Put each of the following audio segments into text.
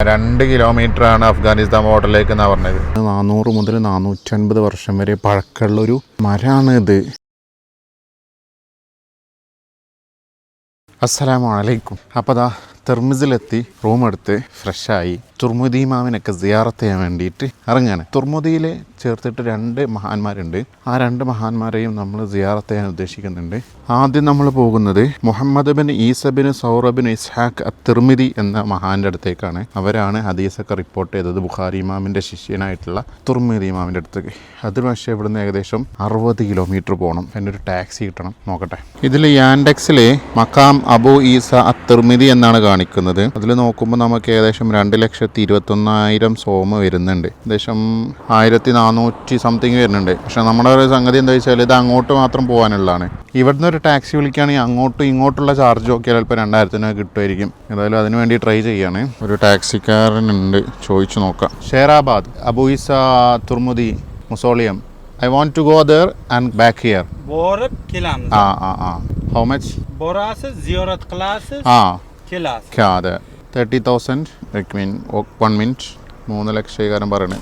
രണ്ട് കിലോമീറ്റർ ആണ് അഫ്ഗാനിസ്ഥാൻ ബോർഡറിലേക്ക് എന്നാ പറഞ്ഞത്. നാനൂറ് മുതൽ നാനൂറ്റൻപത് വർഷം വരെ പഴക്കമുള്ള ഒരു മരമാണ് ഇത് അസ്സലാമലൈക്കും അപ്പോൾ ദാ തെർമിസിലെത്തി റൂം എടുത്ത് ഫ്രഷായി തുർമുദി മാമിനൊക്കെ സിയാറത്ത് ചെയ്യാൻ വേണ്ടിയിട്ട് ഇറങ്ങാണ്. തുർമുദിയിൽ ചേർത്തിട്ട് രണ്ട് മഹാന്മാരുണ്ട്. ആ രണ്ട് മഹാന്മാരെയും നമ്മൾ സിയാറത്ത് ചെയ്യാൻ ഉദ്ദേശിക്കുന്നുണ്ട്. ആദ്യം നമ്മൾ പോകുന്നത് Muhammad bin Isa bin Sawrah bin Ishaq at Tirmidhi എന്ന മഹാന്റെ അടുത്തേക്കാണ്. അവരാണ് ഹദീസൊക്കെ റിപ്പോർട്ട് ചെയ്തത് ബുഖാരി ഇമാമിന്റെ ശിഷ്യനായിട്ടുള്ള തുർമിതി ഇമാമിന്റെ അടുത്തേക്ക് അത് പക്ഷേ ഇവിടുന്ന് ഏകദേശം അറുപത് കിലോമീറ്റർ പോകണം ഒരു ടാക്സി കിട്ടണം. നോക്കട്ടെ. ഇതിൽ യാൻഡെക്സിലെ മക്കാം അബു ഈസ അത്തിർമിതി എന്നാണ് കാണിക്കുന്നത്. അതിൽ നോക്കുമ്പോൾ നമുക്ക് ഏകദേശം രണ്ട് ലക്ഷത്തി ഇരുപത്തൊന്നായിരം സോമ വരുന്നുണ്ട്. ഏകദേശം ആയിരത്തി നാനൂറ്റി സംതിങ് വരുന്നുണ്ട്. പക്ഷെ നമ്മുടെ ഒരു സംഗതി എന്താ വെച്ചാൽ ഇത് അങ്ങോട്ട് മാത്രം പോകാനുള്ളതാണ്. ഇവിടുന്ന് ഒരു ടാക്സി വിളിക്കുകയാണെങ്കിൽ അങ്ങോട്ടും ഇങ്ങോട്ടുള്ള ചാർജ് നോക്കിയാൽ ചിലപ്പോൾ രണ്ടായിരത്തിന് കിട്ടുമായിരിക്കും. ഏതായാലും അതിന് വേണ്ടി ട്രൈ ചെയ്യാണ്. ഒരു ടാക്സിക്കാരനുണ്ട് ചോദിച്ചു നോക്കാം. Sherabad Abu Isa Tirmidhi mausoleum. I want to go there and back here. ആ ആ ആ. ഹൗ മച്ച് ആ. അതെ. Thirty thousand like mean one minute മൂന്ന് ലക്ഷകാരം പറയണേ.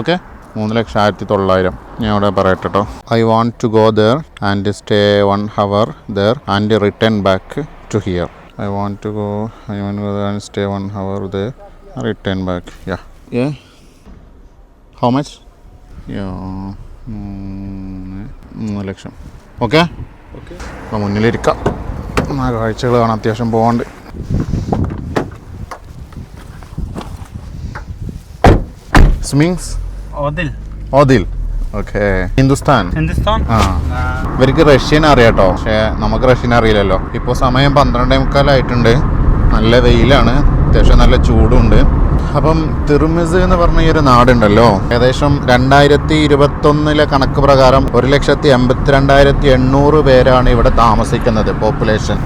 ഓക്കെ മൂന്ന് ലക്ഷം ആയിരത്തി തൊള്ളായിരം. ഞാൻ ഇവിടെ പറയട്ടെ കേട്ടോ I want to go there and stay one hour there and return back to here I want to go I want go there and stay one hour there return back yeah ഏ how much മൂന്ന് ലക്ഷം. Okay okay അപ്പോൾ മുന്നിലിരിക്കാം. ആ കാഴ്ചകൾ കാണാൻ അത്യാവശ്യം പോകാണ്ട്. സ്മിങ്സ്. ഓദിൽ ഓക്കെ ഹിന്ദുസ്ഥാൻ. ആ. ഇവർക്ക് റഷ്യൻ അറിയാട്ടോ. പക്ഷേ നമുക്ക് റഷ്യൻ അറിയില്ലല്ലോ. ഇപ്പോൾ സമയം പന്ത്രണ്ടേ മുക്കാലായിട്ടുണ്ട്. നല്ല വെയിലാണ്. അത്യാവശ്യം നല്ല ചൂടുണ്ട്. അപ്പം തിർമിസ് എന്ന് പറഞ്ഞ ഈ ഒരു നാടുണ്ടല്ലോ ഏകദേശം രണ്ടായിരത്തി ഇരുപത്തൊന്നിലെ കണക്ക് പ്രകാരം ഒരു ലക്ഷത്തി എൺപത്തിരണ്ടായിരത്തി എണ്ണൂറ് പേരാണ് ഇവിടെ താമസിക്കുന്നത് പോപ്പുലേഷൻ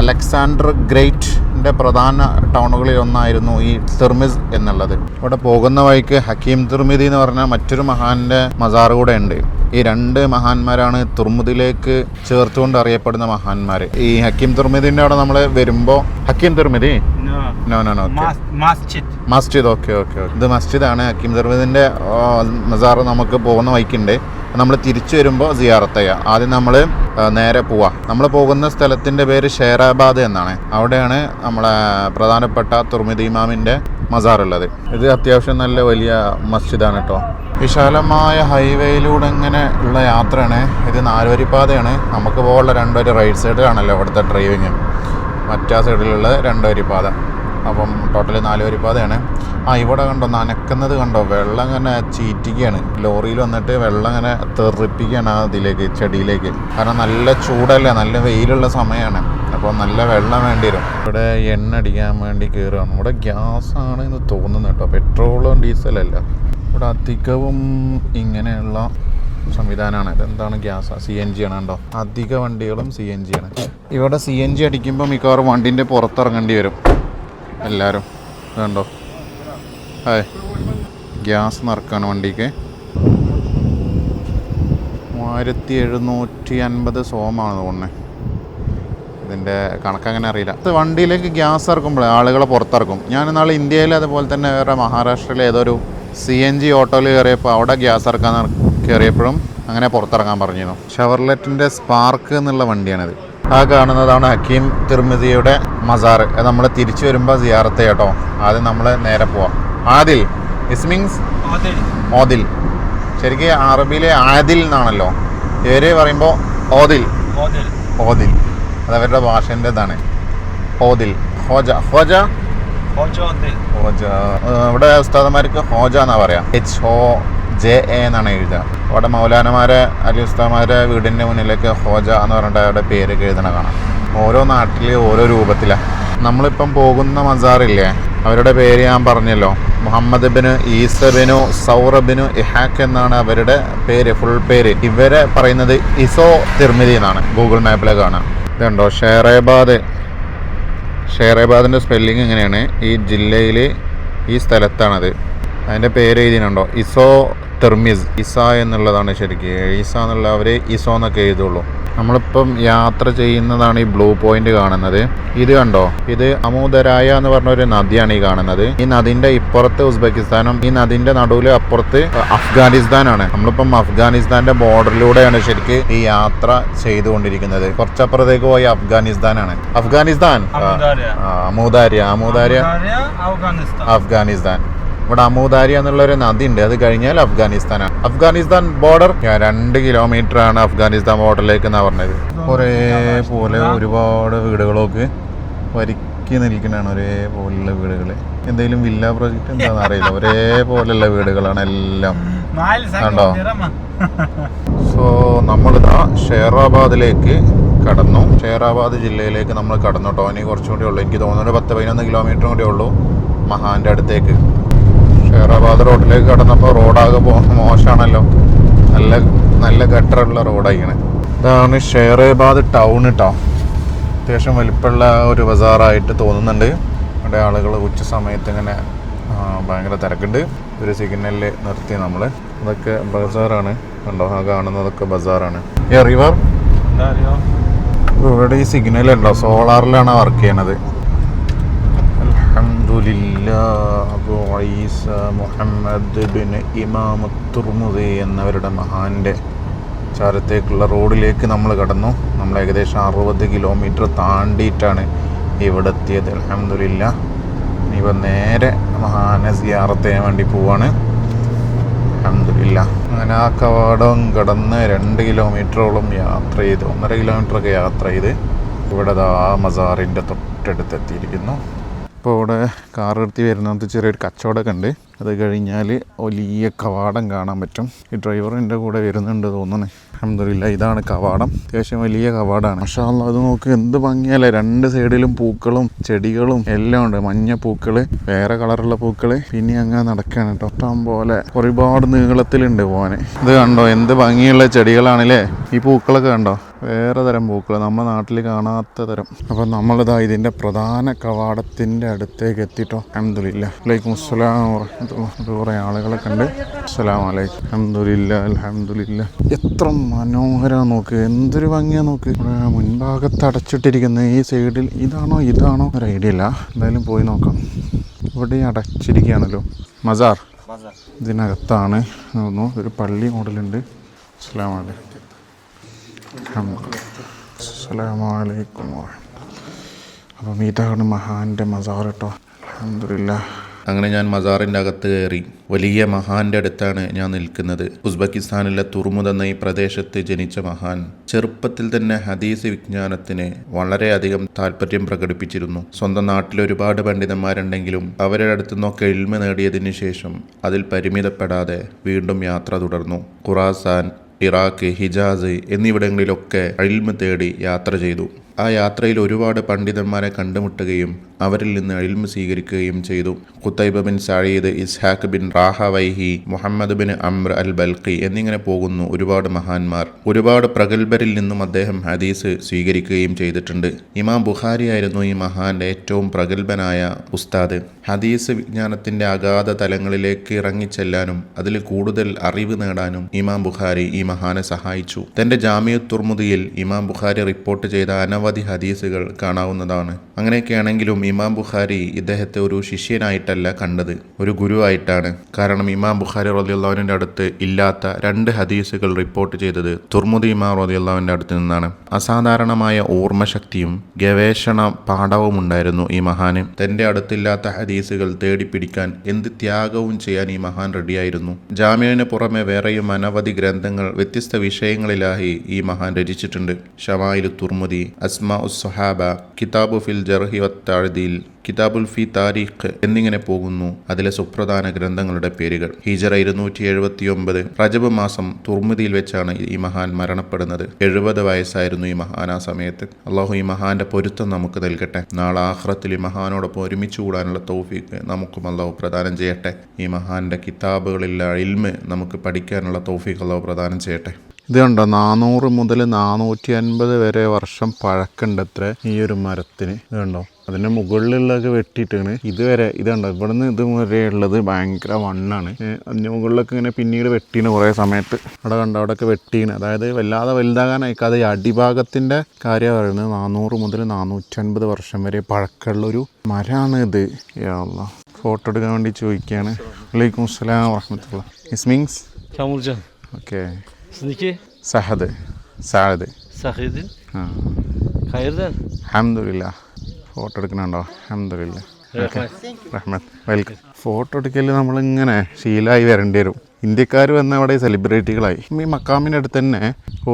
അലക്സാണ്ടർ ഗ്രേറ്റിന്റെ പ്രധാന ടൗണുകളിൽ ഒന്നായിരുന്നു ഈ തിർമിസ് എന്നുള്ളത്. ഇവിടെ പോകുന്ന വഴിക്ക് ഹക്കീം തിർമിതി എന്ന് പറഞ്ഞ മറ്റൊരു മഹാന്റെ മസാർ കൂടെ ഉണ്ട്. ഈ രണ്ട് മഹാന്മാരാണ് തുർമുദിലേക്ക് ചേർത്തുകൊണ്ട് അറിയപ്പെടുന്ന മഹാന്മാർ ഈ ഹക്കീം തുർമിദിന്റെ അവിടെ നമ്മൾ വരുമ്പോ Hakim Tirmidhi? No. No no മസ്ജിദ്. ഓക്കെ ഓക്കെ ഇത് മസ്ജിദാണ്. ഹക്കീം തുർമിദിന്റെ മസാർ നമുക്ക് പോകുന്ന വഴിക്കുണ്ട്. നമ്മൾ തിരിച്ചു വരുമ്പോൾ സിയാറത്ത് ആദ്യം നമ്മൾ നേരെ പോവാം. നമ്മൾ പോകുന്ന സ്ഥലത്തിന്റെ പേര് ഷേറാബാദ് എന്നാണ്. അവിടെയാണ് നമ്മളെ പ്രധാനപ്പെട്ട തുർമിദ് ഇമാമിന്റെ മസാർ ഉള്ളത് ഇത് അത്യാവശ്യം നല്ല വലിയ മസ്ജിദാണ് കേട്ടോ വിശാലമായ ഹൈവേയിലൂടെ ഇങ്ങനെ ഉള്ള യാത്രയാണ്. ഇത് നാലുവരിപ്പാതയാണ്. നമുക്ക് പോകാനുള്ള രണ്ടുവരി റൈറ്റ് സൈഡിലാണല്ലോ ഇവിടുത്തെ ഡ്രൈവിങ് മറ്റാ സൈഡിലുള്ള രണ്ട് വരിപ്പാത അപ്പം ടോട്ടൽ നാല് വരിപ്പാതയാണ് ആ ഇവിടെ കണ്ടോ നനക്കുന്നത് കണ്ടോ? വെള്ളം ഇങ്ങനെ ചീറ്റിക്കുകയാണ്. ലോറിയിൽ വന്നിട്ട് വെള്ളം ഇങ്ങനെ തെറിപ്പിക്കുകയാണ് ആ ഇതിലേക്ക് ചെടിയിലേക്ക്. കാരണം നല്ല ചൂടല്ലേ നല്ല വെയിലുള്ള സമയമാണ്. അപ്പോൾ നല്ല വെള്ളം വേണ്ടി വരും. ഇവിടെ എണ്ണ അടിക്കാൻ വേണ്ടി കയറുകയാണ് ഇവിടെ ഗ്യാസാണ് എന്ന് തോന്നുന്നു കേട്ടോ. പെട്രോളും ഡീസലല്ല. ഇവിടെ അധികവും ഇങ്ങനെയുള്ള സംവിധാനമാണ്. ഇതെന്താണ് ഗ്യാസ്? സി എൻ ജി ആണ് കണ്ടോ? അധിക വണ്ടികളും സി എൻ ജി ആണ്. ഇവിടെ സി എൻ ജി അടിക്കുമ്പോൾ മിക്കവാറും വണ്ടിന്റെ പുറത്തിറങ്ങേണ്ടി വരും. എല്ലാവരും ഇതുണ്ടോ ഹായ്. ഗ്യാസ് നിറക്കാണ് വണ്ടിക്ക്. മൂവായിരത്തി എഴുന്നൂറ്റി അൻപത് സോമാണ് തോന്നുന്നത് ഇതിന്റെ കണക്കങ്ങനെ അറിയില്ല. ഇത് വണ്ടിയിലേക്ക് ഗ്യാസ് ഇറക്കുമ്പോൾ ആളുകളെ പുറത്തിറക്കും. ഞാൻ നാളെ ഇന്ത്യയിൽ അതുപോലെ തന്നെ വേറെ മഹാരാഷ്ട്രയിലെ ഏതൊരു സി എൻ ജി ഓട്ടോയിൽ കയറിയപ്പോൾ അവിടെ ഗ്യാസ് ഇറക്കാൻ ഇറ- കയറിയപ്പോഴും അങ്ങനെ പുറത്തിറങ്ങാൻ പറഞ്ഞിരുന്നു. ഷവർലെറ്റിന്റെ സ്പാർക്ക് എന്നുള്ള വണ്ടിയാണിത്. ആ കാണുന്നതാണ് ഹക്കീം തിർമിതിയുടെ മസാർ. അത് നമ്മൾ തിരിച്ചു വരുമ്പോൾ സിയാറത്ത് കേട്ടോ. ആദ്യം നമ്മൾ നേരെ പോവാം. Adil is means. ഓദിൽ ശരിക്കും അറബിയിലെ ആദിൽ എന്നാണല്ലോ. ഇവർ പറയുമ്പോൾ ഓദിൽ. ഓദിൽ. അത് അവരുടെ ഭാഷന്റെ ഇതാണ് ഓദിൽ. ഹോജ. ഹോജ. ഹോജ ഇവിടെ ഉസ്താദന്മാർക്ക് ഹോജ എന്നാ പറയാ. എച്ച് ഹോ ജെ എ എന്നാണ് എഴുതുക. അവിടെ മൗലാനമാരെ അലി ഉസ്താദന്മാരെ വീടിന്റെ മുന്നിലേക്ക് ഹോജ എന്ന് പറഞ്ഞിട്ട് അവരുടെ പേരൊക്കെ എഴുതണ കാണാം. ഓരോ നാട്ടിൽ ഓരോ രൂപത്തിലാണ് നമ്മളിപ്പം പോകുന്ന മസാറില്ലേ അവരുടെ പേര് ഞാൻ പറഞ്ഞല്ലോ. മുഹമ്മദ് ബിന് ഈസബിനു സൗറബിനു ഇഹാക്ക് എന്നാണ് അവരുടെ പേര് ഫുൾ പേര്. ഇവരെ പറയുന്നത് ഇസോ തിർമിതി എന്നാണ്. ഗൂഗിൾ മാപ്പിലെ കാണാം. ഇതുണ്ടോ? ഷേറേബാദ്. ഷേറേബാദിന്റെ സ്പെല്ലിംഗ് എങ്ങനെയാണ്? ഈ ജില്ലയിൽ ഈ സ്ഥലത്താണത്. അതിന്റെ പേര് എഴുതിയിട്ടുണ്ടോ? ഇസോ തെർമിസ്. ഇസ എന്നുള്ളതാണ് ശരിക്കും. ഈസ എന്നുള്ള അവർ ഇസോ എന്നൊക്കെ എഴുതുള്ളൂ. നമ്മളിപ്പം യാത്ര ചെയ്യുന്നതാണ് ഈ ബ്ലൂ പോയിന്റ് കാണുന്നത്. ഇത് കണ്ടോ? ഇത് അമൂദരായ എന്ന് പറഞ്ഞ ഒരു നദിയാണ് ഈ കാണുന്നത്. ഈ നദിന്റെ ഇപ്പുറത്ത് ഉസ്ബെക്കിസ്ഥാനും ഈ നദിന്റെ നടുവിൽ അപ്പുറത്ത് അഫ്ഗാനിസ്ഥാനാണ്. നമ്മളിപ്പം അഫ്ഗാനിസ്ഥാന്റെ ബോർഡറിലൂടെയാണ് ശരിക്ക് ഈ യാത്ര ചെയ്തുകൊണ്ടിരിക്കുന്നത്. കുറച്ചപ്പുറത്തേക്ക് പോയി അഫ്ഗാനിസ്ഥാനാണ്. അഫ്ഗാനിസ്ഥാൻ? അമൂദാര്യ. അമൂദാര്യ. അഫ്ഗാനിസ്ഥാൻ. ഇവിടെ അമൂദാരി എന്നുള്ളൊരു നദി ഉണ്ട് അത് കഴിഞ്ഞാൽ അഫ്ഗാനിസ്ഥാനാണ് അഫ്ഗാനിസ്ഥാൻ ബോർഡർ രണ്ട് കിലോമീറ്റർ ആണ് അഫ്ഗാനിസ്ഥാൻ ബോർഡറിലേക്ക് എന്നാ പറഞ്ഞത്. ഒരേ പോലെ ഒരുപാട് വീടുകളൊക്കെ വരിക്കി നിൽക്കുന്നതാണ് ഒരേ പോലുള്ള വീടുകൾ. എന്തെങ്കിലും വില്ല പ്രോജക്റ്റ് എന്താണെന്ന് അറിയില്ല. ഒരേ പോലെയുള്ള വീടുകളാണ് എല്ലാം. കണ്ടോ? സോ നമ്മളിതാ ഷെയറാബാദിലേക്ക് കടന്നു. ഷെയറാബാദ് ജില്ലയിലേക്ക് നമ്മൾ കടന്നു കേട്ടോ. ഇനി കുറച്ചും കൂടി ഉള്ളൂ. എനിക്ക് തോന്നുന്നു ഒരു പത്ത് പതിനൊന്ന് കിലോമീറ്റർ കൂടി ഉള്ളൂ മഹാന്റെ അടുത്തേക്ക്. ഷെയറാബാദ് റോഡിലേക്ക് കടന്നപ്പോൾ റോഡാകെ മോശമാണല്ലോ. നല്ല നല്ല ഗട്ടറുള്ള റോഡായിക്കണേ. ഇതാണ് ഷെയറേബാദ് ടൗൺ കേട്ടോ അത്യാവശ്യം വലിപ്പമുള്ള ഒരു ബസാറായിട്ട് തോന്നുന്നുണ്ട്. അവിടെ ആളുകൾ ഉച്ച സമയത്ത് ഇങ്ങനെ ഭയങ്കര തിരക്കുണ്ട്. ഒരു സിഗ്നലിൽ നിർത്തി നമ്മൾ അതൊക്കെ ബസാറാണ്. കണ്ടോ? ആ കാണുന്നതൊക്കെ ബസാറാണ്. ഈ റിവർ. ഇവിടെ ഈ സിഗ്നൽ ഉണ്ടോ? സോളാറിലാണ് വർക്ക് ചെയ്യണത്. മുഹമ്മദ് ബിൻ ഇമാം തുർമുദി എന്നവരുടെ മഹാന്റെ ചാരത്തേക്കുള്ള റോഡിലേക്ക് നമ്മൾ കടന്നു. നമ്മൾ ഏകദേശം അറുപത് കിലോമീറ്റർ താണ്ടിയിട്ടാണ് ഇവിടെ എത്തിയത് അലഹമില്ല ഇനിയിപ്പോൾ നേരെ മഹാനെ സിയാറത്ത് ചെയ്യാൻ വേണ്ടി പോവാണ്. അലഹമില്ല അങ്ങനെ ആ കവാടം കടന്ന് രണ്ട് കിലോമീറ്ററോളം യാത്ര ചെയ്ത് ഒന്നര കിലോമീറ്ററൊക്കെ യാത്ര ചെയ്ത് ഇവിടെ ആ മസാറിന്റെ തൊട്ടടുത്ത് എത്തിയിരിക്കുന്നു ഇപ്പോൾ ഇവിടെ കാർ എടുത്തി വരുന്നത് ചെറിയൊരു കച്ചവടമൊക്കെ ഉണ്ട്. അത് കഴിഞ്ഞാൽ വലിയ കവാടം കാണാൻ പറ്റും. ഈ ഡ്രൈവർ എന്റെ കൂടെ വരുന്നുണ്ട് തോന്നുന്നു. അഹമ്മദില്ല ഇതാണ് കവാടം. അത്യാവശ്യം വലിയ കവാടമാണ്. പക്ഷേ അത് നോക്ക് എന്ത് ഭംഗിയല്ലേ. രണ്ട് സൈഡിലും പൂക്കളും ചെടികളും എല്ലാം ഉണ്ട്. മഞ്ഞ പൂക്കൾ വേറെ കളറുള്ള പൂക്കൾ പിന്നെ അങ്ങനെ നടക്കുകയാണ് കേട്ടോ. ഇഷ്ടം പോലെ ഒരുപാട് നീളത്തിലുണ്ട് പോകാൻ ഇത് കണ്ടോ എന്ത് ഭംഗിയുള്ള ചെടികളാണല്ലേ? ഈ പൂക്കളൊക്കെ കണ്ടോ? വേറെ തരം പൂക്കൾ നമ്മുടെ നാട്ടിൽ കാണാത്ത തരം. അപ്പം നമ്മളിതാ ഇതിന്റെ പ്രധാന കവാടത്തിന്റെ അടുത്തേക്ക് എത്തിയിട്ടോ അഹമ്മദില്ല അലൈക്കും അസ്സലാം കുറേ ആളുകളെ കണ്ട് അസ്സലാം അലൈക്കും. അഹമ്മദില്ല അലഹമ്മദില്ല എത്ര മനോഹരമാണ് നോക്ക്. എന്തൊരു ഭംഗിയാണ് നോക്ക്. ഇവിടെ മുൻഭാഗത്ത് അടച്ചിട്ടിരിക്കുന്ന ഈ സൈഡിൽ ഇതാണോ ഇതാണോ? ഒരു ഐഡിയ ഇല്ല. എന്തായാലും പോയി നോക്കാം. ഇവിടെ അടച്ചിരിക്കുകയാണല്ലോ. മസാർ. ഇതിനകത്താണ്. തോന്നുന്നു ഒരു പള്ളി മോഡലുണ്ട്. അസ്സലാമു അലൈക്കും അസ്സലാമു അലൈക്കും അപ്പം ഇതാണ് മഹാന്റെ മസാർ കേട്ടോ അലഹമില്ല അങ്ങനെ ഞാൻ മസാറിന്റെ അകത്ത് കയറി. വലിയ മഹാന്റെ അടുത്താണ് ഞാൻ നിൽക്കുന്നത്. ഉസ്ബെക്കിസ്ഥാനിലെ തുർമുദ് എന്ന ഈ പ്രദേശത്ത് ജനിച്ച മഹാൻ. ചെറുപ്പത്തിൽ തന്നെ ഹദീസ് വിജ്ഞാനത്തിന് വളരെയധികം താല്പര്യം പ്രകടിപ്പിച്ചിരുന്നു. സ്വന്തം നാട്ടിൽ ഒരുപാട് പണ്ഡിതന്മാരുണ്ടെങ്കിലും അവരുടെ അടുത്തു നിന്നൊക്കെ എൽമ നേടിയതിനു ശേഷം അതിൽ പരിമിതപ്പെടാതെ വീണ്ടും യാത്ര തുടർന്നു. ഖുറാസാൻ ഇറാഖ് ഹിജാസ് എന്നിവിടങ്ങളിലൊക്കെ അഴിൽമ തേടി യാത്ര ചെയ്തു. ആ യാത്രയിൽ ഒരുപാട് പണ്ഡിതന്മാരെ കണ്ടുമുട്ടുകയും അവരിൽ നിന്ന് അഴിമ സ്വീകരിക്കുകയും ചെയ്തു. Qutaiba bin Saeed Ishaq bin Rahawaih Muhammad bin Amr al Balkhi എന്നിങ്ങനെ പോകുന്നു ഒരുപാട് മഹാന്മാർ. ഒരുപാട് പ്രഗത്ഭരിൽ നിന്നും അദ്ദേഹം ഹദീസ് സ്വീകരിക്കുകയും ചെയ്തിട്ടുണ്ട്. ഇമാം ബുഖാരി ആയിരുന്നു ഈ മഹാന്റെ ഏറ്റവും പ്രഗത്ഭനായ ഉസ്താദ്. ഹദീസ് വിജ്ഞാനത്തിന്റെ അഗാധ തലങ്ങളിലേക്ക് ഇറങ്ങിച്ചെല്ലാനും അതിൽ കൂടുതൽ അറിവ് നേടാനും ഇമാം ബുഖാരി ഈ മഹാനെ സഹായിച്ചു. തന്റെ ജാമിയ തുർമുദിയിൽ ഇമാം ബുഖാരി റിപ്പോർട്ട് ചെയ്ത അനവധി ഹദീസുകൾ കാണാവുന്നതാണ്. അങ്ങനെയൊക്കെയാണെങ്കിലും ഇമാം ബുഖാരി ഇദ്ദേഹത്തെ ഒരു ശിഷ്യനായിട്ടല്ല കണ്ടത്. ഒരു ഗുരുവായിട്ടാണ്. കാരണം ഇമാം ബുഖാരി റതിയുള്ളവന്റെ അടുത്ത് ഇല്ലാത്ത രണ്ട് ഹദീസുകൾ റിപ്പോർട്ട് ചെയ്തത് തുർമുദി ഇമാം റതിയുള്ളവന്റെ അടുത്ത് നിന്നാണ്. അസാധാരണമായ ഓർമ്മശക്തിയും ഗവേഷണ പാഠവും ഉണ്ടായിരുന്നു ഈ മഹാന്. തന്റെ അടുത്തില്ലാത്ത ഹദീസുകൾ തേടിപ്പിടിക്കാൻ എന്ത് ത്യാഗവും ചെയ്യാൻ ഈ മഹാൻ റെഡിയായിരുന്നു. ജാമ്യന് പുറമെ വേറെയും അനവധി ഗ്രന്ഥങ്ങൾ വ്യത്യസ്ത വിഷയങ്ങളിലായി ഈ മഹാൻ രചിച്ചിട്ടുണ്ട്. ഷമായിൽ തുർമുദി അസ്മാ ഉസ് സുഹാബ കിതാബു ഫിൽ ജർഹി വത്താഴ്ദിൽ കിതാബുൽ ഫി താരിഖ് എന്നിങ്ങനെ പോകുന്നു. അതിലെ സുപ്രധാന ഗ്രന്ഥങ്ങളുടെ പേരുകൾ. ഹിജറ ഇരുന്നൂറ്റി എഴുപത്തി ഒമ്പത് റജബ് മാസം തുർമുദിയിൽ വെച്ചാണ് ഈ മഹാൻ മരണപ്പെടുന്നത്. എഴുപത് വയസ്സായിരുന്നു ഈ മഹാൻ ആ സമയത്ത്. അള്ളാഹു ഈ മഹാന്റെ പൊരുത്തം നമുക്ക് നൽകട്ടെ. നാളെ ആഹ്റത്തിൽ ഈ മഹാനോടൊപ്പം ഒരുമിച്ച് കൂടാനുള്ള തൗഫീക്ക് നമുക്കും അള്ളാഹു പ്രദാനം ചെയ്യട്ടെ. ഈ മഹാന്റെ കിതാബുകളിലെ ഇൽമ് നമുക്ക് പഠിക്കാനുള്ള തൗഫീഖ് അള്ളാഹു പ്രദാനം ചെയ്യട്ടെ. ഇത് കണ്ടോ നാനൂറ് മുതൽ നാനൂറ്റി അൻപത് വരെ വർഷം പഴക്കുണ്ട് അത്ര ഈ ഒരു മരത്തിന്. ഇത് കണ്ടോ അതിന്റെ മുകളിലുള്ളതൊക്കെ വെട്ടിയിട്ടാണ്. ഇതുവരെ ഇത് കണ്ടോ ഇവിടുന്ന് ഇത് വരെ ഉള്ളത് ഭയങ്കര വണ്ണാണ് അതിന്റെ അതിന്റെ മുകളിലൊക്കെ ഇങ്ങനെ പിന്നീട് വെട്ടീന് കുറേ സമയത്ത്. അവിടെ കണ്ടോ അവിടെയൊക്കെ വെട്ടീന്. അതായത് വല്ലാതെ വലുതാകാനായിക്കാതെ ഈ അടിഭാഗത്തിന്റെ കാര്യം പറയുന്നത് നാനൂറ് മുതൽ നാനൂറ്റൻപത് വർഷം വരെ പഴക്കമുള്ള ഒരു മരമാണ് ഇത്. ഫോട്ടോ എടുക്കാൻ വേണ്ടി ചോദിക്കുകയാണ്. വലൈക്കും അസ്സലാം വാഹമത്തുള്ള ഇസ് മീൻസ് ഓക്കെ Sizinki? സഹദ് Sahidin. ആ Hayırdan? അഹമ്മദില്ല ഫോട്ടോ എടുക്കണുണ്ടോ അഹമ്മദില്ല. റഹ്മത്ത് വെൽക്കം ഫോട്ടോ എടുക്കൽ നമ്മളിങ്ങനെ ശീലമായി വരേണ്ടി വരും. ഇന്ത്യക്കാർ വന്ന അവിടെ സെലിബ്രിറ്റികളായി ഈ മക്കാമിന്റെ അടുത്ത് തന്നെ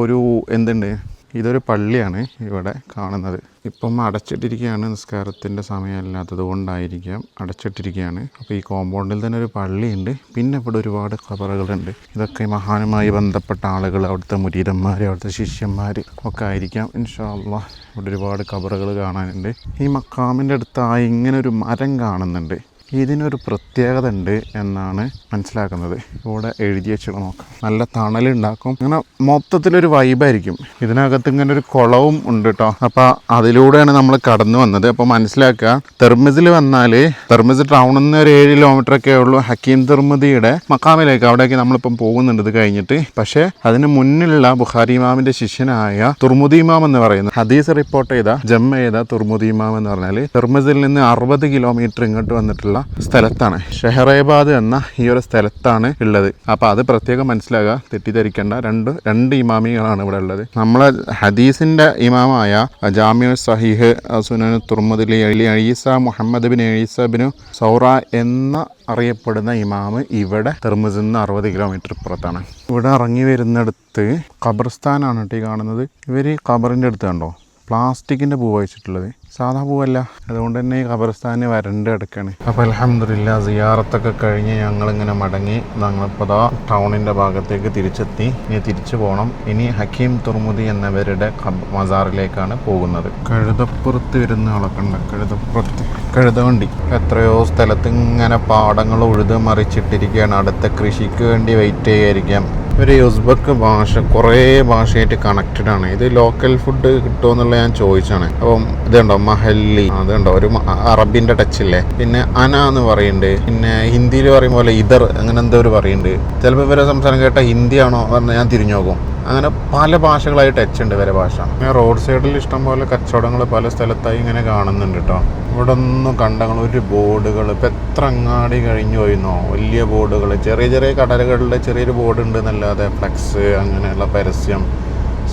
ഒരു എന്തുണ്ട്? ഇതൊരു പള്ളിയാണ് ഇവിടെ കാണുന്നത്. ഇപ്പം അടച്ചിട്ടിരിക്കുകയാണ് നിസ്കാരത്തിന്റെ സമയമല്ലാത്തത് കൊണ്ടായിരിക്കാം അടച്ചിട്ടിരിക്കുകയാണ്. അപ്പോൾ ഈ കോമ്പൗണ്ടിൽ തന്നെ ഒരു പള്ളിയുണ്ട്. പിന്നെ ഇവിടെ ഒരുപാട് ഖബറുകളുണ്ട് ഇതൊക്കെ മഹാനുമായി ബന്ധപ്പെട്ട ആളുകൾ അവിടുത്തെ മുരീരന്മാർ അവിടുത്തെ ശിഷ്യന്മാർ ഒക്കെ ആയിരിക്കാം. ഇൻഷാല്ല ഇവിടെ ഒരുപാട് ഖബറുകൾ കാണാനുണ്ട്. ഈ മക്കാമിന്റെ അടുത്തായി ഇങ്ങനെ ഒരു മരം കാണുന്നുണ്ട്. ഇതിനൊരു പ്രത്യേകത ഉണ്ട് എന്നാണ് മനസ്സിലാക്കുന്നത്. ഇവിടെ എഴുതി വെച്ചിട്ട് നോക്കാം. നല്ല തണലുണ്ടാക്കും. അങ്ങനെ മൊത്തത്തിലൊരു വൈബായിരിക്കും ഇതിനകത്ത് ഇങ്ങനെ ഒരു കുളവും ഉണ്ട് കേട്ടോ അപ്പോൾ അതിലൂടെയാണ് നമ്മൾ കടന്നു വന്നത്. അപ്പോൾ മനസ്സിലാക്കുക തെർമിസിൽ വന്നാൽ തെർമിസ് ടൗണിൽ നിന്ന് ഒരു ഏഴ് കിലോമീറ്റർ ഒക്കെ ഉള്ളൂ. ഹക്കീം തെർമിതിയുടെ മക്കാമിലേക്ക് അവിടേക്ക് നമ്മളിപ്പം പോകുന്നുണ്ട്. ഇത് കഴിഞ്ഞിട്ട്. പക്ഷേ അതിന് മുന്നിലുള്ള ബുഹാരി ഇമാമിന്റെ ശിഷ്യനായ തുർമുദി ഇമാം എന്ന് പറയുന്നത് ഹദീസ് റിപ്പോർട്ട് ചെയ്ത ജമ്മ ചെയ്ത തുർമുദി ഇമാം എന്ന് പറഞ്ഞാൽ തെർമിസിൽ നിന്ന് അറുപത് കിലോമീറ്റർ ഇങ്ങോട്ട് വന്നിട്ടുള്ള സ്ഥലത്താണ്. ഷെഹറേബാദ് എന്ന ഈ ഒരു സ്ഥലത്താണ് ഉള്ളത്. അപ്പോൾ അത് പ്രത്യേകം മനസ്സിലാകുക തെറ്റിദ്ധരിക്കേണ്ട. രണ്ട് രണ്ട് ഇമാമികളാണ് ഇവിടെ ഉള്ളത്. നമ്മളെ ഹദീസിന്റെ ഇമാമായ ജാമ്യു സഹീഹ് സുനു തുർമുദിലി Ali അഴീസ Muhammad bin Isa bin Sawra എന്ന അറിയപ്പെടുന്ന ഇമാമ് ഇവിടെ തെർമുസിൽ നിന്ന് അറുപത് കിലോമീറ്റർ പുറത്താണ്. ഇവിടെ ഇറങ്ങി വരുന്നിടത്ത് ഖബർസ്ഥാനാണ് കേട്ടോ കാണുന്നത്. ഇവർ ഖബറിന്റെ അടുത്ത് കണ്ടോ? പ്ലാസ്റ്റിക്കിന്റെ പൂ വെച്ചിട്ടുള്ളത്. സാധാ പൂവല്ല. അതുകൊണ്ട് തന്നെ ഈ ഖബർസ്ഥാന് വരണ്ട് കിടക്കാണ് അപ്പോൾ അലഹമില്ല സിയാറത്തൊക്കെ കഴിഞ്ഞ് ഞങ്ങളിങ്ങനെ മടങ്ങി ഞങ്ങളിപ്പോൾ ദാ ടൗണിന്റെ ഭാഗത്തേക്ക് തിരിച്ചെത്തി. ഇനി തിരിച്ചു പോകണം ഇനി ഹക്കീം തുർമുദി എന്നവരുടെ മസാറിലേക്കാണ് പോകുന്നത്. കഴുതപ്പുറത്ത് വരുന്ന ആളൊക്കെ കഴുതപ്പുറത്ത്. കഴുതവണ്ടി. എത്രയോ സ്ഥലത്ത് ഇങ്ങനെ പാടങ്ങൾ ഉഴുത് മറിച്ചിട്ടിരിക്കുകയാണ്. അടുത്ത കൃഷിക്ക് വേണ്ടി വെയിറ്റ് ചെയ്യായിരിക്കാം. ഒരു യുസ്ബക്ക് ഭാഷ കുറേ ഭാഷയായിട്ട് കണക്റ്റഡ് ആണ്. ഇത് ലോക്കൽ ഫുഡ് കിട്ടുമോ എന്നുള്ള ഞാൻ ചോദിച്ചാണ്. അപ്പം ഇതുണ്ടോ? മഹല്ലി. അതുണ്ടോ ഒരു മ- അറബിന്റെ ടച്ച് ഇല്ലേ? പിന്നെ അന എന്ന് പറയുന്നുണ്ട് പിന്നെ ഹിന്ദിയിൽ പറയും പോലെ ഇതർ അങ്ങനെ എന്തോ ഒരു പറയുന്നുണ്ട് ചിലപ്പോൾ ഇവരെ സംസാരം കേട്ട ഹിന്ദിയാണോ പറഞ്ഞാൽ ഞാൻ തിരിഞ്ഞു നോക്കും. അങ്ങനെ പല ഭാഷകളായി ടച്ച് ഉണ്ട് വരെ ഭാഷ. ഞാൻ റോഡ് സൈഡിൽ ഇഷ്ടം പോലെ കച്ചവടങ്ങൾ പല സ്ഥലത്തായി ഇങ്ങനെ കാണുന്നുണ്ട് കേട്ടോ ഇവിടെ ഒന്നും കണ്ടങ്ങൾ ഒരു ബോർഡുകൾ ഇപ്പം എത്ര അങ്ങാടി കഴിഞ്ഞു പോയിരുന്നോ വലിയ ബോർഡുകൾ ചെറിയ ചെറിയ കടലുകളിൽ ചെറിയൊരു ബോർഡ് ഉണ്ട് എന്നല്ലാതെ ഫ്ലക്സ് അങ്ങനെയുള്ള പരസ്യം.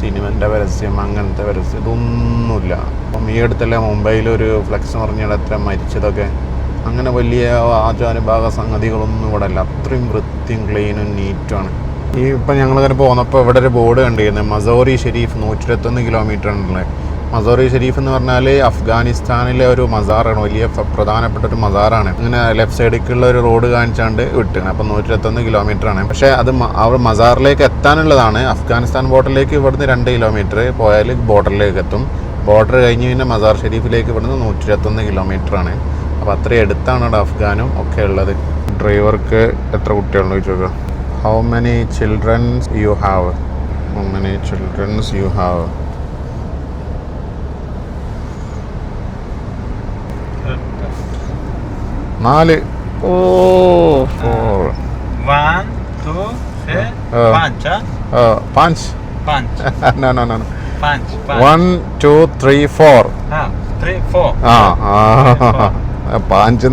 സിനിമന്റെ പരസ്യം അങ്ങനത്തെ പരസ്യം ഇതൊന്നുമില്ല. അപ്പം ഈ അടുത്തല്ലേ മുംബൈയിൽ ഒരു ഫ്ലെക്സ് അത്ര മരിച്ചതൊക്കെ അങ്ങനെ വലിയ ആചാരഭാഗ സംഗതികളൊന്നും ഇവിടെ അല്ല അത്രയും വൃത്തിയും ക്ലീനും നീറ്റുമാണ്. ഈ ഇപ്പം ഞങ്ങളിങ്ങനെ പോന്നപ്പോൾ ഇവിടെ ഒരു ബോർഡ് കണ്ടിരുന്നത് മസോറി ഷെരീഫ് നൂറ്റി ഇരുപത്തൊന്ന് കിലോമീറ്റർ ഉണ്ടല്ലേ മസോറി ഷെരീഫ് എന്ന് പറഞ്ഞാൽ അഫ്ഗാനിസ്ഥാനിലെ ഒരു മസാറാണ്. വലിയ പ്രധാനപ്പെട്ട ഒരു മസാറാണ്. ഇങ്ങനെ ലെഫ്റ്റ് സൈഡിലേക്കുള്ള ഒരു റോഡ് കാണിച്ചാണ്ട് വിട്ടാണ്. അപ്പം നൂറ്റിരത്തൊന്ന് കിലോമീറ്റർ ആണ് പക്ഷേ അത് ആ അവിടെ മസാറിലേക്ക് എത്താനുള്ളതാണ്. അഫ്ഗാനിസ്ഥാൻ ബോർഡറിലേക്ക് ഇവിടുന്ന് രണ്ട് കിലോമീറ്റർ പോയാൽ ബോർഡറിലേക്ക് എത്തും. ബോർഡർ കഴിഞ്ഞ് പിന്നെ മസാർ ഷെരീഫിലേക്ക് ഇവിടുന്ന് നൂറ്റിരത്തൊന്ന് കിലോമീറ്റർ ആണ് അപ്പോൾ അത്രയും അടുത്താണ് ഇവിടെ അഫ്ഗാനും ഒക്കെ ഉള്ളത്. ഡ്രൈവർക്ക് എത്ര കുട്ടികളുണ്ട് ചോദിക്കുക how many childrens you have how many childrens you have നാല്. പാഞ്ച്ന്ന്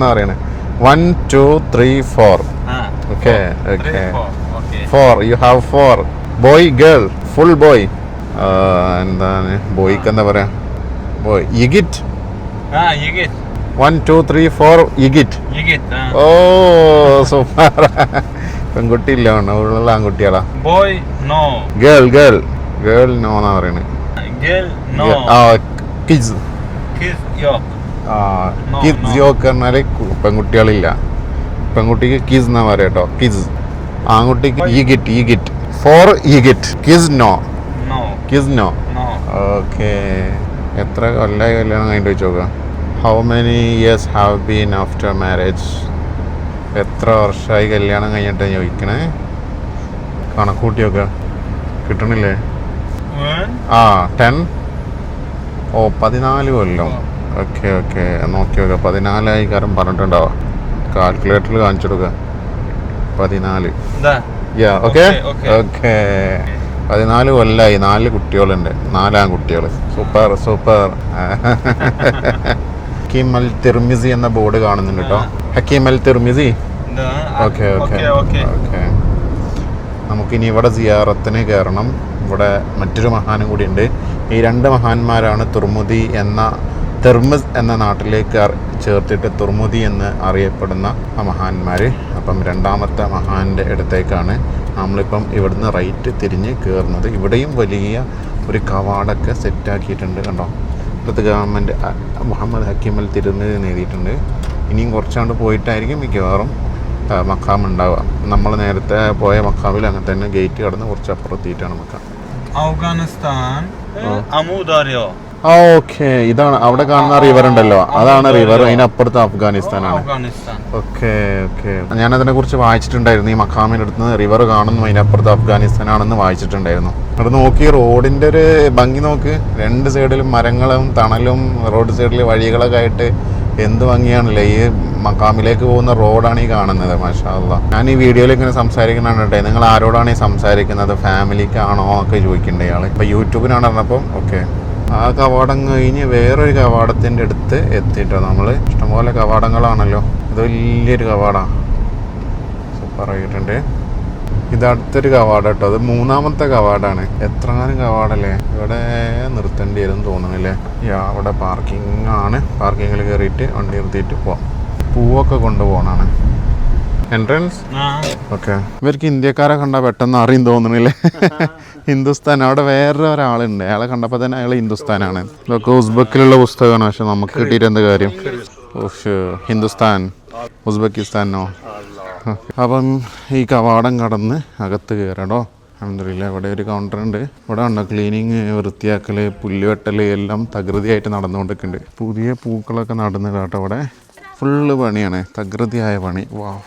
പറയണേ. One two three four okay okay four you have four boy girl full boy എന്താണ്? ബോയ്ക്ക് എന്താ പറയാ? ബോയ് യുഗിറ്റ് വൺ ടു ത്രീ ഫോർ ഇഗിറ്റ്. ഓ സൂപ്പർ പെൺകുട്ടി ഇല്ല ഉള്ള ആൺകുട്ടിയാളാ Boy, no. Girl girl girl no എന്നാ പറയണേ? No. ജോക്ക് പറഞ്ഞാൽ പെൺകുട്ടികളില്ല. പെൺകുട്ടിക്ക് കിസ് എന്നാ പറയാട്ടോ കിസ് ആൺകുട്ടിക്ക് ഈ ഗിറ്റ് ഈ ഗിറ്റ് ഫോർ ഈ ഗിറ്റ് കിസ് നോ കിസ് നോ. ഓക്കെ എത്ര കൊല്ലായി കല്യാണം കഴിഞ്ഞിട്ട് വെച്ച് നോക്കാം how many years have been after marriage എത്ര വർഷമായി കല്യാണം കഴിഞ്ഞിട്ട് ചോദിക്കണേ? കണക്കൂട്ടിയൊക്കെ കിട്ടണില്ലേ. ആ ടെൻ ഓ പതിനാല് കൊല്ലം. Okay okay. നോക്കി നോക്കുക പതിനാലായി കാരം പറഞ്ഞിട്ടുണ്ടാവാം. കാൽക്കുലേറ്ററിൽ കാണിച്ചു കൊടുക്കുക പതിനാല്. Yeah okay Okay, okay. Okay പതിനാല് കൊല്ലായി. നാല് കുട്ടികളുണ്ട്. നാലാം കുട്ടികൾ super super Hakim al Tirmidhi എന്ന ബോർഡ് കാണുന്നുണ്ട് കേട്ടോ. Hakim al Tirmidhi. Okay okay. Okay നമുക്കിനി ഇവിടെ സിയാറത്തിന് കയറണം. ഇവിടെ മറ്റൊരു മഹാനും കൂടിയുണ്ട് ഉണ്ട്. ഈ രണ്ട് മഹാന്മാരാണ് തുർമുദി എന്ന തെർമസ് എന്ന നാട്ടിലേക്ക് ചേർത്തിട്ട് തുർമുദി എന്ന് അറിയപ്പെടുന്ന ആ മഹാന്മാർ അപ്പം രണ്ടാമത്തെ മഹാന്റെ അടുത്തേക്കാണ് നമ്മളിപ്പം ഇവിടുന്ന് റൈറ്റ് തിരിഞ്ഞ് കയറുന്നത് ഇവിടെയും വലിയ ഒരു കവാടൊക്കെ സെറ്റാക്കിയിട്ടുണ്ട് കണ്ടോ? ഇവിടുത്തെ government Muhammad Hakim al Tirmidhi നേടിയിട്ടുണ്ട് ഇനിയും കുറച്ചാണ്ട് പോയിട്ടായിരിക്കും മിക്കവാറും മക്കാം ഉണ്ടാവുക. നമ്മൾ നേരത്തെ പോയ മക്കാമിൽ അങ്ങനെ തന്നെ ഗേറ്റ് കടന്ന് കുറച്ച് അപ്പുറത്തിയിട്ടാണ് മക്കാം അഫ്ഗാനിസ്ഥാൻ Darya. ആ ഓക്കെ. ഇതാണ് അവിടെ കാണുന്ന റിവർ ഉണ്ടല്ലോ. അതാണ് റിവർ അതിനപ്പുറത്ത് അഫ്ഗാനിസ്ഥാനാണ്. Okay okay. ഞാൻ അതിനെ കുറിച്ച് വായിച്ചിട്ടുണ്ടായിരുന്നു. ഈ മക്കാമിന്റെ അടുത്ത് റിവർ കാണുന്നു. അതിനപ്പുറത്ത് അഫ്ഗാനിസ്ഥാനാണെന്ന് വായിച്ചിട്ടുണ്ടായിരുന്നു. അവിടെ നോക്കി റോഡിന്റെ ഒരു ഭംഗി നോക്ക്. രണ്ട് സൈഡിലും മരങ്ങളും തണലും റോഡ് സൈഡിൽ വഴികളൊക്കെ ആയിട്ട് എന്ത് ഭംഗിയാണല്ലേ? ഈ മക്കാമിലേക്ക് പോകുന്ന റോഡാണ് ഈ കാണുന്നത് മാഷാ ഞാൻ ഈ വീഡിയോയിൽ ഇങ്ങനെ സംസാരിക്കുന്നുണ്ടേ നിങ്ങൾ ആരോടാണ് ഈ സംസാരിക്കുന്നത്? ഫാമിലിക്കാണോ ഒക്കെ ചോദിക്കേണ്ട ഇയാൾ ഇപ്പം യൂട്യൂബിനാണ് പറഞ്ഞപ്പം ഓക്കെ. ആ കവാടം കഴിഞ്ഞ് വേറൊരു കവാടത്തിന്റെ അടുത്ത് എത്തിയിട്ടോ നമ്മൾ ഇഷ്ടംപോലെ കവാടങ്ങളാണല്ലോ. ഇത് വലിയൊരു കവാടമാണ് സൂപ്പർ ആയിട്ടുണ്ട്. ഇത് അടുത്തൊരു കവാടം കേട്ടോ. അത് മൂന്നാമത്തെ കവാടാണ്. എത്രങ്ങാനും കവാടല്ലേ? ഇവിടെ നിർത്തേണ്ടി വരും തോന്നുന്നില്ലേ? യാ അവിടെ പാർക്കിംഗ് ആണ് പാർക്കിങ്ങിൽ കയറിയിട്ട് വണ്ടി നിർത്തിയിട്ട് പോവാം. പൂവൊക്കെ കൊണ്ടുപോകണാണ്. എൻട്രൻസ്. ഓക്കെ ഇവർക്ക് ഇന്ത്യക്കാരെ കണ്ടാൽ പെട്ടെന്ന് അറിയും തോന്നുന്നില്ലേ? ഹിന്ദുസ്ഥാൻ. അവിടെ വേറെ ഒരാളുണ്ട്. അയാളെ കണ്ടപ്പോൾ തന്നെ അയാൾ ഹിന്ദുസ്ഥാനാണ്. ഇതൊക്കെ ഉസ്ബക്കിലുള്ള പുസ്തകമാണ്. പക്ഷെ നമുക്ക് കിട്ടിയിട്ട് എന്ത് കാര്യം? ഹിന്ദുസ്ഥാൻ. ഉസ്ബെക്കിസ്ഥാനോ? അപ്പം ഈ കവാടം കടന്ന് അകത്ത് കയറടോ അഹമ്മദില്ല ഇവിടെ ഒരു കൗണ്ടർ ഉണ്ട്. ഇവിടെ ഉണ്ടോ ക്ലീനിങ് വൃത്തിയാക്കൽ പുല്ലുവെട്ടൽ എല്ലാം തകൃതിയായിട്ട് നടന്നുകൊണ്ടിരിക്കുന്നുണ്ട്. പുതിയ പൂക്കളൊക്കെ നടന്നു കേട്ടോ ഇവിടെ. ഫുള്ള് പണിയാണ്. തകൃതിയായ പണി. വാ.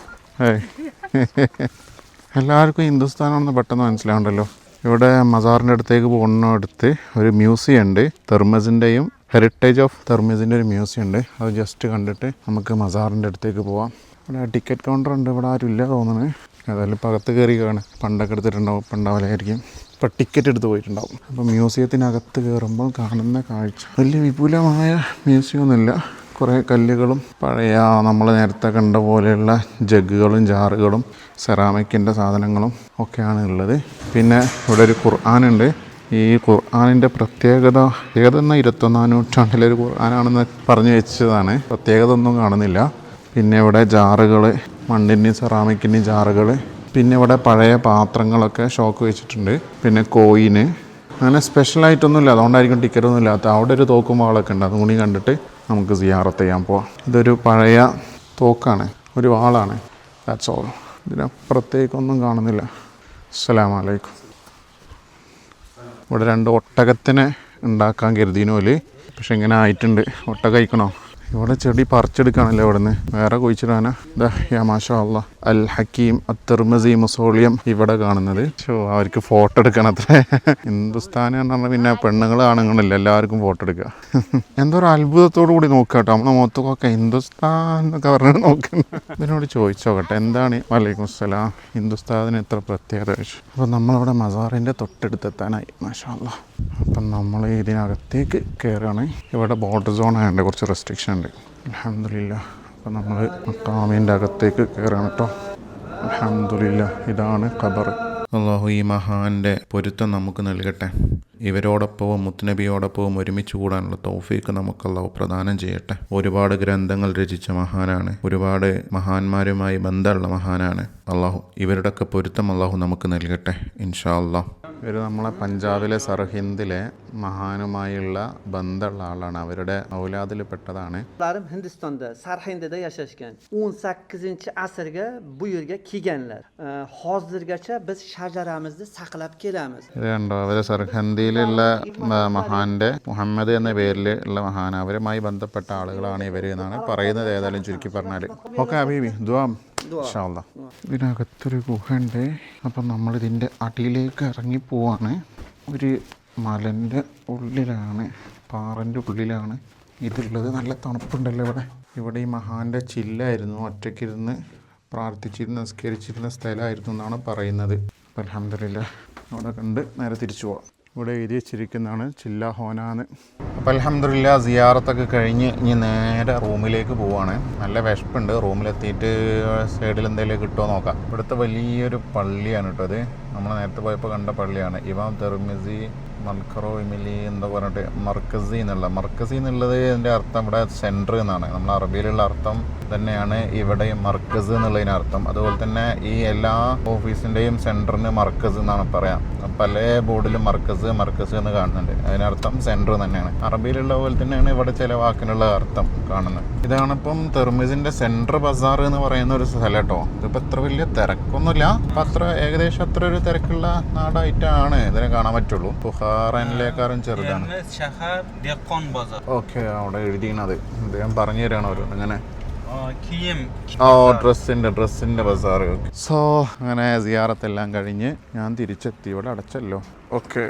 എല്ലാവർക്കും ഹിന്ദുസ്ഥാനാണെന്ന് പെട്ടെന്ന് മനസ്സിലാവുണ്ടല്ലോ ഇവിടെ മസാറിന്റെ അടുത്തേക്ക് പോകുന്ന അടുത്ത് ഒരു മ്യൂസിയം ഉണ്ട് തെർമസിന്റെയും ഹെറിറ്റേജ് ഓഫ് തെർമസിന്റെ ഒരു മ്യൂസിയം ഉണ്ട് അത് ജസ്റ്റ് കണ്ടിട്ട് നമുക്ക് മസാറിന്റെ അടുത്തേക്ക് പോവാം. ഇവിടെ ടിക്കറ്റ് കൗണ്ടർ ഉണ്ട് ഇവിടെ ആരും ഇല്ല തോന്നുന്നത് ഏതായാലും പകത്ത് കയറി കാണും പണ്ടൊക്കെ എടുത്തിട്ടുണ്ടാവും ഇപ്പം ഉണ്ടാവില്ലായിരിക്കും. ഇപ്പം ടിക്കറ്റ് എടുത്ത് പോയിട്ടുണ്ടാവും. അപ്പം മ്യൂസിയത്തിനകത്ത് കയറുമ്പോൾ കാണുന്ന കാഴ്ച. വലിയ വിപുലമായ മ്യൂസിയം ഒന്നുമില്ല. കുറേ കല്ലുകളും പഴയ നമ്മൾ നേരത്തെ കണ്ട പോലെയുള്ള ജഗ്ഗുകളും ജാറുകളും സെറാമിക്കിന്റെ സാധനങ്ങളും ഒക്കെയാണ് ഉള്ളത്. പിന്നെ ഇവിടെ ഒരു ഖുർആാനുണ്ട്. ഈ ഖുർആാനിന്റെ പ്രത്യേകത ഏതെന്ന ഇരുപത്തൊന്നാം നൂറ്റാണ്ടിലെ ഒരു ഖുർആാനാണെന്ന് പറഞ്ഞു വെച്ചതാണ്. പ്രത്യേകത ഒന്നും കാണുന്നില്ല. പിന്നെ ഇവിടെ ജാറുകൾ മണ്ണിന്റെയും സെറാമിക്കിന്റെയും ജാറുകൾ പിന്നെ ഇവിടെ പഴയ പാത്രങ്ങളൊക്കെ ഷോക്ക് വെച്ചിട്ടുണ്ട്. പിന്നെ കോയിന് അങ്ങനെ സ്പെഷ്യലായിട്ടൊന്നുമില്ല അതുകൊണ്ടായിരിക്കും ടിക്കറ്റ് ഒന്നും ഇല്ലാത്ത അവിടെ ഒരു തോക്കും വാളൊക്കെ ഉണ്ട്. അതും കൂടി കണ്ടിട്ട് നമുക്ക് സിയാറത്ത് ചെയ്യാൻ പോവാം. ഇതൊരു പഴയ തോക്കാണ്. ഒരു വാളാണ്. ദാറ്റ്സ് ഓൾ ഇതിനപ്പുറത്തേക്കൊന്നും കാണുന്നില്ല. അസ്സലാമലൈക്കും. ഇവിടെ രണ്ട് ഒട്ടകത്തിനെ ഉണ്ടാക്കാൻ കരുതിനോൽ പക്ഷെ ഇങ്ങനെ ആയിട്ടുണ്ട്. ഒട്ടക കഴിക്കണോ? ഇവിടെ ചെടി പറിച്ചെടുക്കാണല്ലോ ഇവിടെ നിന്ന് വേറെ കുഴിച്ചിടാനാ? മാഷാ അൽ ഹക്കീം അത്തർമസി മുസോളിയം ഇവിടെ കാണുന്നത്. ഷോ അവർക്ക് ഫോട്ടോ എടുക്കണം അത്രേ. ഹിന്ദുസ്ഥാനി എന്ന് പറഞ്ഞാൽ പിന്നെ പെണ്ണുങ്ങൾ ആണുങ്ങളില്ല എല്ലാവർക്കും ഫോട്ടോ എടുക്കുക. എന്തോ ഒരു അത്ഭുതത്തോടു കൂടി നോക്കാട്ടോ കേട്ടോ. നമ്മളെ മുഖത്തൊക്കെ ഹിന്ദുസ്ഥാൻ എന്നൊക്കെ പറഞ്ഞ് നോക്കുന്നത് ഇതിനോട് ചോദിച്ചോക്കട്ടെ എന്താണ്? വലൈക്കും അസ്സലാം ഹിന്ദുസ്ഥാനിന് എത്ര പ്രത്യേകത? അപ്പൊ അപ്പം നമ്മളവിടെ മസാറിന്റെ തൊട്ടടുത്തെത്താനായി മാഷാ അപ്പം നമ്മൾ ഇതിനകത്തേക്ക് കയറുകയാണ്. ഇവിടെ ബോർഡർ സോൺ ആയതുകൊണ്ട് കുറച്ച് റെസ്ട്രിക്ഷൻ ഉണ്ട്. അലഹമില്ല അപ്പം നമ്മൾ മക്കാമിന്റെ അകത്തേക്ക് കയറുകയാണ് കേട്ടോ. അലഹമില്ല ഇതാണ് ഖബർ. അള്ളാഹു ഈ മഹാന്റെ പൊരുത്തം നമുക്ക് നൽകട്ടെ. ഇവരോടൊപ്പവും മുത്തുനബിയോടൊപ്പവും ഒരുമിച്ച് കൂടാനുള്ള തോഫീക്ക് അള്ളാഹു പ്രദാനം ചെയ്യട്ടെ. ഒരുപാട് ഗ്രന്ഥങ്ങൾ രചിച്ച മഹാനാണ്. ഒരുപാട് മഹാന്മാരുമായി ബന്ധമുള്ള മഹാനാണ്. അള്ളാഹു ഇവരുടെയൊക്കെ പൊരുത്തം അള്ളാഹു നമുക്ക് നൽകട്ടെ. ഇൻഷാ അള്ളാഹ്. ഇവർ നമ്മളെ പഞ്ചാബിലെ സർഹിന്ദിലെ മഹാനുമായുള്ള ബന്ധമുള്ള ആളാണ് അവരുടെ ഔലാദിൽ പെട്ടതാണ് രണ്ടോ Hindistan'da, Sarhindida yaşashgan. 18-asrga bu yerga kelganlar. Ee, Hozirgacha biz shajaramizni saqlab kelamiz. ഇത് കണ്ടോ അവരെ സർഹന്ദിയിലുള്ള മഹാന്റെ മുഹമ്മദ് എന്ന പേരിൽ ഉള്ള മഹാൻ അവരുമായി ബന്ധപ്പെട്ട ആളുകളാണ് ഇവർ എന്നാണ് പറയുന്നത് ഏതായാലും ചുരുക്കി പറഞ്ഞാൽ ഓക്കെ അബീബി ദ്വാം ഇൻഷാ അല്ലാ. ഇതിനകത്തൊരു ഗുഹയുണ്ട്. അപ്പം നമ്മൾ ഇതിന്റെ അടിയിലേക്ക് ഇറങ്ങി പോവാണ്. ഒരു മലന്റെ ഉള്ളിലാണ് പാറന്റെ ഉള്ളിലാണ് ഇതുള്ളത് നല്ല തണുപ്പുണ്ടല്ലോ ഇവിടെ. ഇവിടെ ഈ മഹാന്റെ ചില്ലായിരുന്നു. ഒറ്റയ്ക്കിരുന്ന് പ്രാർത്ഥിച്ചിരുന്ന് നിസ്കരിച്ചിരുന്ന സ്ഥലമായിരുന്നു എന്നാണ് പറയുന്നത്. അപ്പം അലഹമില്ല അവിടെ കണ്ട് നേരെ തിരിച്ചു പോവാം. ഇവിടെ എഴുതി വെച്ചിരിക്കുന്നതാണ് ചില്ല ഹോനാന്ന്. അപ്പം അലഹമില്ല സിയാറത്തൊക്കെ കഴിഞ്ഞ് ഇനി നേരെ റൂമിലേക്ക് പോവാണ്. നല്ല വിശപ്പുണ്ട്. റൂമിലെത്തിയിട്ട് സൈഡിൽ എന്തെങ്കിലും കിട്ടുമോ നോക്കാം. ഇവിടുത്തെ വലിയൊരു പള്ളിയാണ് കേട്ടോ അത് നമ്മൾ നേരത്തെ പോയപ്പോൾ കണ്ട പള്ളിയാണ്. ഇമാം തെർമിസി മൽക്കറോ ഇമിലി എന്താ പറഞ്ഞിട്ട് മർക്കസി എന്നുള്ള. മർക്കസി എന്നുള്ളത് ഇതിന്റെ അർത്ഥം ഇവിടെ സെന്റർ എന്നാണ്. നമ്മൾ അറബിയിലുള്ള അർത്ഥം തന്നെയാണ് ഇവിടെ മർക്കസ് എന്നുള്ളതിന് അർത്ഥം. അതുപോലെ തന്നെ ഈ എല്ലാ ഓഫീസിന്റെയും സെന്ററിന് മർക്കസ് എന്നാണ് പറയാം. പല ബോർഡിലും മർക്കസ് മർക്കസ് എന്ന് കാണുന്നുണ്ട്. അതിനർത്ഥം സെന്റർ തന്നെയാണ്. അറബിയിലുള്ള പോലെ തന്നെയാണ് ഇവിടെ ചില വാക്കിനുള്ള അർത്ഥം കാണുന്നത്. ഇതാണിപ്പം തെർമിസിന്റെ സെന്റർ ബസാർ എന്ന് പറയുന്ന ഒരു സ്ഥലം കേട്ടോ. ഇതിപ്പോൾ അത്ര വലിയ തിരക്കൊന്നുമില്ല. അപ്പം അത്ര ഏകദേശം അത്ര ഒരു തിരക്കുള്ള നാടായിട്ടാണ് ഇതിനെ കാണാൻ പറ്റുള്ളൂ. ബുഹാറനിലേക്കാരും ചെറുതാണ്. ഓക്കെ അവിടെ എഴുതിയത് അദ്ദേഹം പറഞ്ഞു തരാണ് ഓരോ അങ്ങനെ. ഓ ഡ്രസ്സിന്റെ ഡ്രസ്സിന്റെ ബസാർ. സോ അങ്ങനെ സിയാറത്തെല്ലാം കഴിഞ്ഞ് ഞാൻ തിരിച്ചെത്തി. ഇവിടെ അടച്ചല്ലോ. ഓക്കെ.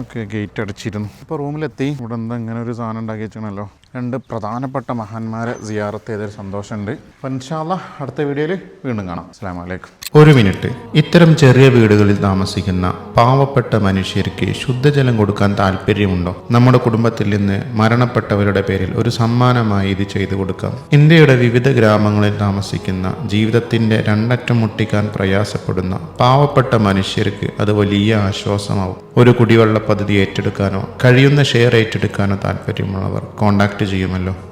ഓക്കെ ഗേറ്റ് അടച്ചിരുന്നു. ഇപ്പോൾ റൂമിലെത്തി. ഇവിടെ എന്താ ഇങ്ങനെ ഒരു സാധനം ഉണ്ടാക്കി വെച്ചാണല്ലോ രണ്ട് പ്രധാനപ്പെട്ട മഹാന്മാരെ സിയാറത്ത് ചെയ്തൊരു സന്തോഷമുണ്ട്. അപ്പം ഇൻഷാല്ല അടുത്ത വീഡിയോയിൽ വീണ്ടും കാണാം. അസ്സാം വലൈക്കും ഒരു മിനിറ്റ്. ഇത്തരം ചെറിയ വീടുകളിൽ താമസിക്കുന്ന പാവപ്പെട്ട മനുഷ്യർക്ക് ശുദ്ധജലം കൊടുക്കാൻ താല്പര്യമുണ്ടോ? നമ്മുടെ കുടുംബത്തിൽ നിന്ന് മരണപ്പെട്ടവരുടെ പേരിൽ ഒരു സമ്മാനമായി ഇത് ചെയ്തു കൊടുക്കാം. ഇന്ത്യയുടെ വിവിധ ഗ്രാമങ്ങളിൽ താമസിക്കുന്ന ജീവിതത്തിന്റെ രണ്ടറ്റം മുട്ടിക്കാൻ പ്രയാസപ്പെടുന്ന പാവപ്പെട്ട മനുഷ്യർക്ക് അത് വലിയ ആശ്വാസമാവും. ഒരു കുടിവെള്ള പദ്ധതി ഏറ്റെടുക്കാനോ കഴിയുന്ന ഷെയർ ഏറ്റെടുക്കാനോ താല്പര്യമുള്ളവർ കോൺടാക്ട് ചെയ്യുമല്ലോ.